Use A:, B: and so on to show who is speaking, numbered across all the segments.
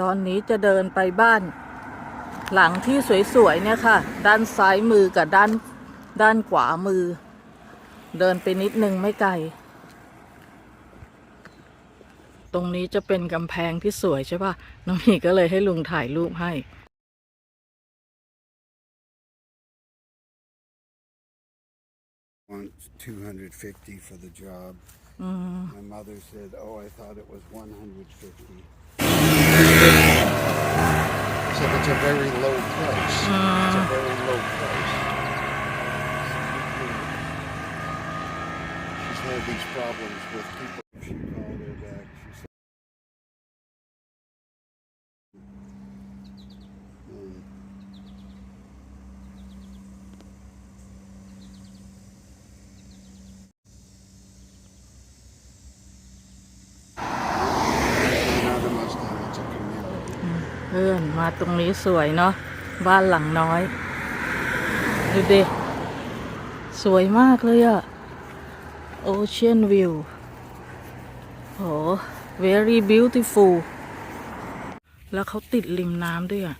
A: ตอนนี้จะเดินไปบ้าน หลังที่สวยๆเนี่ยค่ะ ด้านซ้ายมือกับด้านด้านขวามือ เดินไปนิดนึงไม่ไกล ตรงนี้จะเป็นกำแพงที่สวยใช่ป่ะ น้องหมีก็เลยให้ลุงถ่ายรูปให้
B: want 250 for the job.
A: อืม
B: My mother said, "Oh, I thought it was 150." So it's a very low price. It's a uh. very low price. She's had these problems with people.
A: พื่อนมาตรงนี้สวยเนาะบ้านหลังน้อย ดูดิสวยมากเลยอะ Ocean View โห very beautiful แล้วเขาติดริมน้ำด้วยอะ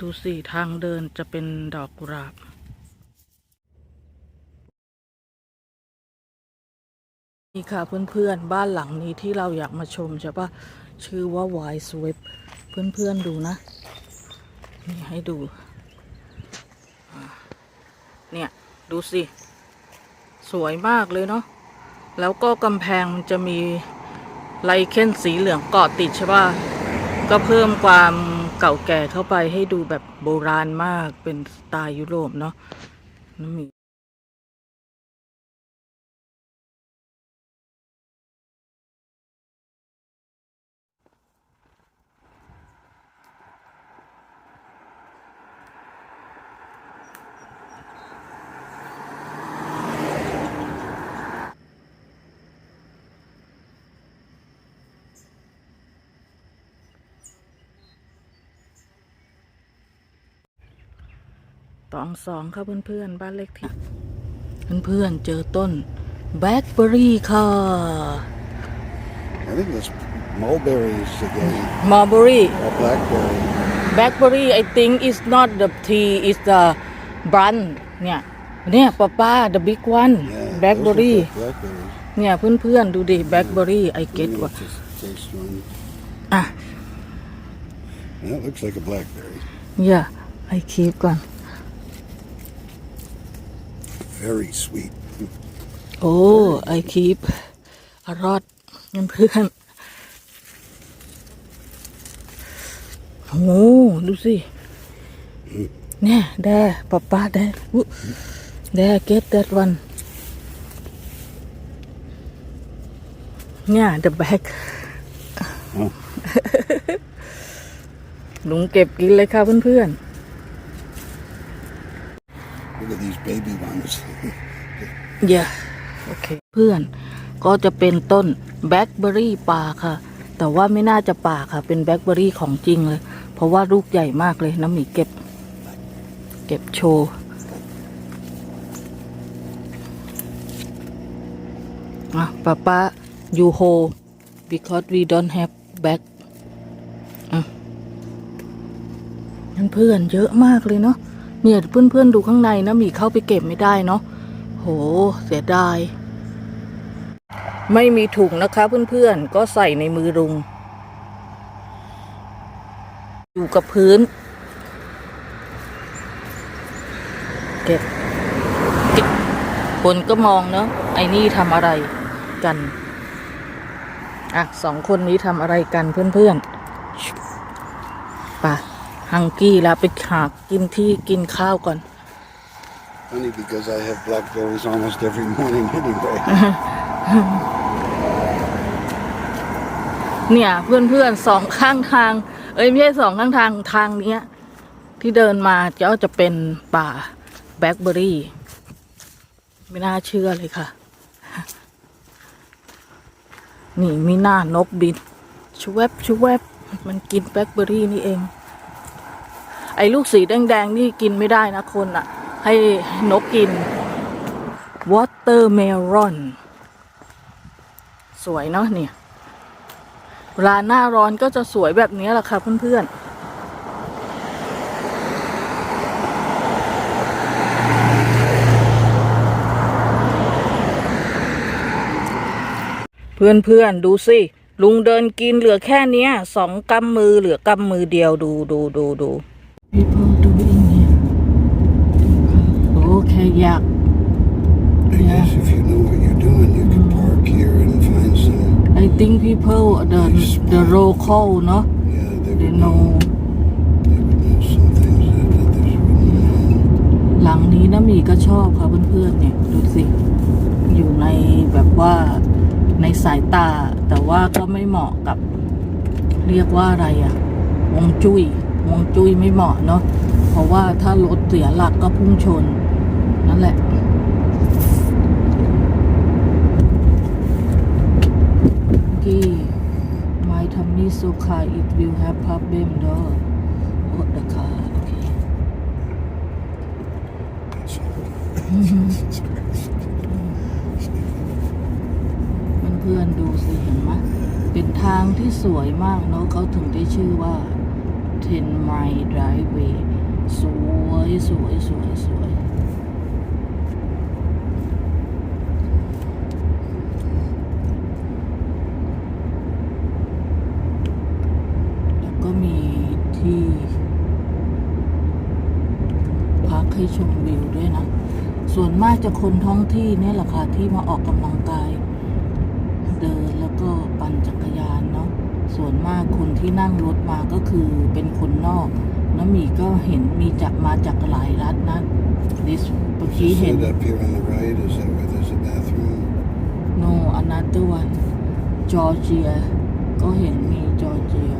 A: ดูสิทางเดินจะเป็นดอกกุหลาบนี่ค่ะเพื่อนๆ บ้านหลังนี้ที่เราอยากมาชมใช่ปะชื่อว่า Y Swift เพื่อนๆดูนะ นี่ให้ดู เนี่ย ดูสิ สวยมากเลยเนาะ แล้วก็กำแพงมันจะมีไลเคนสีเหลืองเกาะติดใช่ป่ะ ก็เพิ่มความเก่าแก่เข้าไปให้ดูแบบโบราณมากเป็นสไตล์ยุโรปเนาะน้ำมี ตองสองค่ะเพื่อนๆ บ้านเล็กที่เพื่อนๆ เจอต้นแบล็คเบอรี่ค่ะ
B: I think it's mulberries again.
A: มอลเบอรี่
B: Or blackberry.
A: แบล็คเบอรี่ I think is not the tea is the brand เนี่ยเนี่ยป้าป้า the big one
B: Yeah,
A: แบล็คเบอ
B: those are
A: รี่
B: good Blackberries.
A: เนี่ยเพื่อนๆ ดูดิแบล็คเบอรี่ I get
B: Let me
A: ว่า
B: just taste one.
A: อะ
B: That looks like a blackberry.
A: อย่า I keep ก่อน
B: Very sweet.
A: โอ้ I keep อรอดเพื่อนๆโอ้ดูสิเนี่ยแดป้าป้าแดอุ๊แด get that one เนี่ย the back
B: อ๋อ
A: ลุงเก็บกินเลยค่ะเพื่อน
B: Look baby ones.
A: ๆอย่าโอเคเพื่อนก็จะเป็นต้นแบล็คเบอรี่ป่าค่ะ แต่ว่าไม่น่าจะป่าค่ะ เป็นแบล็คเบอรี่ของจริงเลย เพราะว่าลูกใหญ่มากเลยน้ำหมีเก็บ เก็บโชว์อะป้าป้า you hold because we don't have back อะเพื่อนเยอะมากเลยเนาะ เนี่ยเพื่อนๆดูข้างในนะมีเข้าไปเก็บไม่ได้เนาะโห เสียดาย ไม่มีถุงนะคะเพื่อนๆ ก็ใส่ในมือรุง อยู่กับพื้นเก็บเก็บคนก็มองเนาะไอ้นี่ทำอะไรกัน อะสองคนนี้ทำอะไรกันเพื่อนๆไป่ะ ฮังกี้แล้วไปหากินที่กินข้าวก่อน
B: Funny because I have blackberries almost every morning anyway.
A: เนี่ยเพื่อนเพื่อนๆสองข้างทาง เอ้ยไม่ใช่สองข้างทางทางเนี้ย ที่เดินมาจะจะเป็นป่าแบล็คเบอรี่ ไม่น่าเชื่อเลยค่ะ นี่มีหน้านกบินชวบชวบมันกินแบล็คเบอรี่นี่เอง ไอ้ลูกสีแดงๆนี่กินไม่ได้นะคนอะ่ะ ให้นกกิน watermelon สวยเนาะเนี่ยเวลาหน้าร้อนก็จะสวยแบบนี้แหละค่ะเพื่อนๆเพื่อนๆดูสิลุงเดินกินเหลือแค่เนี้ยสองกำมือเหลือกำมือเดียวดูดูดูดู people doing here โอ้แค่อยาก
B: I guess if you know what you're doing, you can park here and find some.
A: I think people the the local เนาะ
B: Yeah, they
A: they
B: would
A: know
B: know. They would know some things that others wouldn't know.
A: หลังนี้นะหมีก็ชอบค่ะเพื่อนๆเนี่ยดูสิ อยู่ในแบบว่าในสายตา แต่ว่าก็ไม่เหมาะกับ เรียกว่าอะไรอะวงจุย้ยวง จุ้ยไม่เหมาะเนาะเพราะว่าถ้ารถเสียหลักก็พุ่งชน นั่นแหละกี้ my tummy so car it will have problem เด้อ oh the car okay
B: Jesus Christ.
A: เพื่อนดูสิเห็นไหมเป็นทางที่สวยมากเนาะเขาถึงได้ชื่อว่า Ten Mile Driveway สวยสวยสวยสวยแล้วก็มีที่พักให้ชมวิวด้วยนะ ส่วนมากจะคนท้องที่เนี่ยแหละค่ะที่มาออกกำลังกาย เดินแล้วก็ปั่นจักรยานเนาะ ส่วนมากคนที่นั่งรถมาก็คือเป็นคนนอกน้ำหมีก็เห็นมีจากมาจากหลายรัฐนะดิสเมื่อ
B: Is
A: กี้
B: this
A: เห็น
B: it up here on the right? Is that where there's a bathroom?
A: no another one จอร์เจียก็เห็นมีจอร์เจีย